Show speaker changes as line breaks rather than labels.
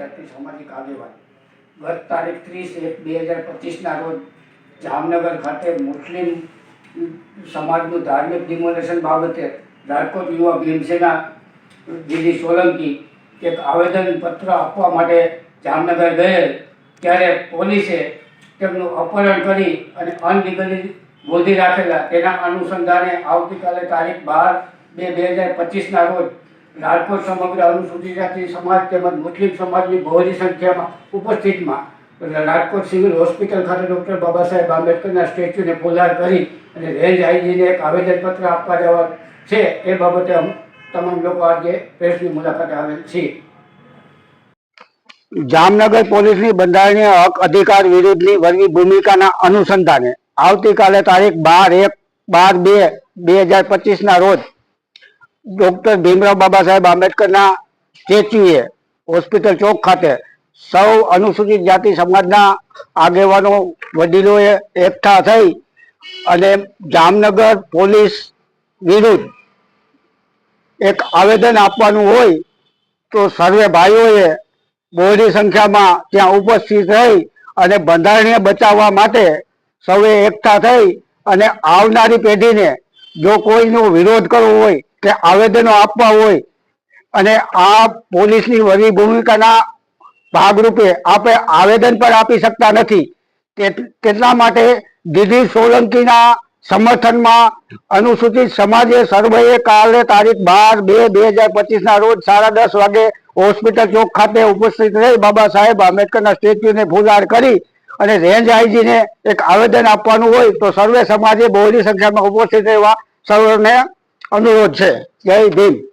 જાતિ સામાજિક આગેવાન. ગત તારીખ ત્રીસ એક બે હજાર પચીસના રોજ જામનગર ખાતે મુસ્લિમ સમાજનું ધાર્મિક ડિમોલેશન બાબતે રાજકોટ યુવા ભીમસેના દીદી સોલંકી એક આવેદનપત્ર આપવા માટે જામનગર ગયેલ. ત્યારે પોલીસે તેમનું અપહરણ કરી અને અનલીગલી ગોધી રાખેલા. તેના અનુસંધાને આવતીકાલે તારીખ બાર બે બે હજાર પચીસના રોજ રાજકોટ સમગ્ર અનુસૂચિત જાતિ સમાજ તેમજ મુસ્લિમ સમાજની બહોળી સંખ્યામાં ઉપસ્થિતમાં રાજકોટ સિવિલ હોસ્પિટલ ખાતે ડૉક્ટર બાબા સાહેબ આંબેડકરના સ્ટેચ્યુને પોલાર કરી અને રેન્જ આઈજીને એક આવેદનપત્ર આપવા જવા છે, એ બાબતે તમામ લોકો આજે પ્રેસની મુલાકાતે આવેલ છીએ.
જામનગર પોલીસની બંધારણીય હક અધિકાર વિરુદ્ધની વર્ગી ભૂમિકાના અનુસંધાને આવતીકાલે તારીખ બાર એક બાર બે બે હજાર પચીસના રોજ ડોક્ટર ભીમરાવ બાબા સાહેબ આંબેડકરના સ્ટેચ્યુએ હોસ્પિટલ ચોક ખાતે સૌ અનુસૂચિત જાતિ સમાજના આગેવાનો, વડીલોએ એકઠા થઈ અને જામનગર પોલીસ વિરુદ્ધ એક આવેદન આપવાનું હોય તો સર્વે ભાઈઓએ બહોળી સંખ્યામાં ત્યાં ઉપસ્થિત રહી અને બંધારણીય બચાવવા માટે સૌએ એકઠા થઈ અને આવનારી પેઢીને જો કોઈનો વિરોધ કરવો હોય કે આવેદનો આપવા હોય અને આ પોલીસની વરી ભૂમિકાના ભાગરૂપે આપણે આવેદન પણ આપી શકતા નથી. તેટલા માટે દીદી સોલંકીના સમર્થનમાં અનુસૂચિત સમાજે સર્વેએ કાલે તારીખ બાર બે બે હજાર પચીસ ના રોજ સાડા દસ વાગે હોસ્પિટલ ચોક ખાતે ઉપસ્થિત રહી બાબા સાહેબ આંબેડકરના સ્ટેચ્યુને ફુલાર કરી અને રેન્જ આઈજીને એક આવેદન આપવાનું હોય તો સર્વે સમાજે બહોળી સંખ્યામાં ઉપસ્થિત રહેવા સર્વને અનુરોધ છે. જય ભીમ.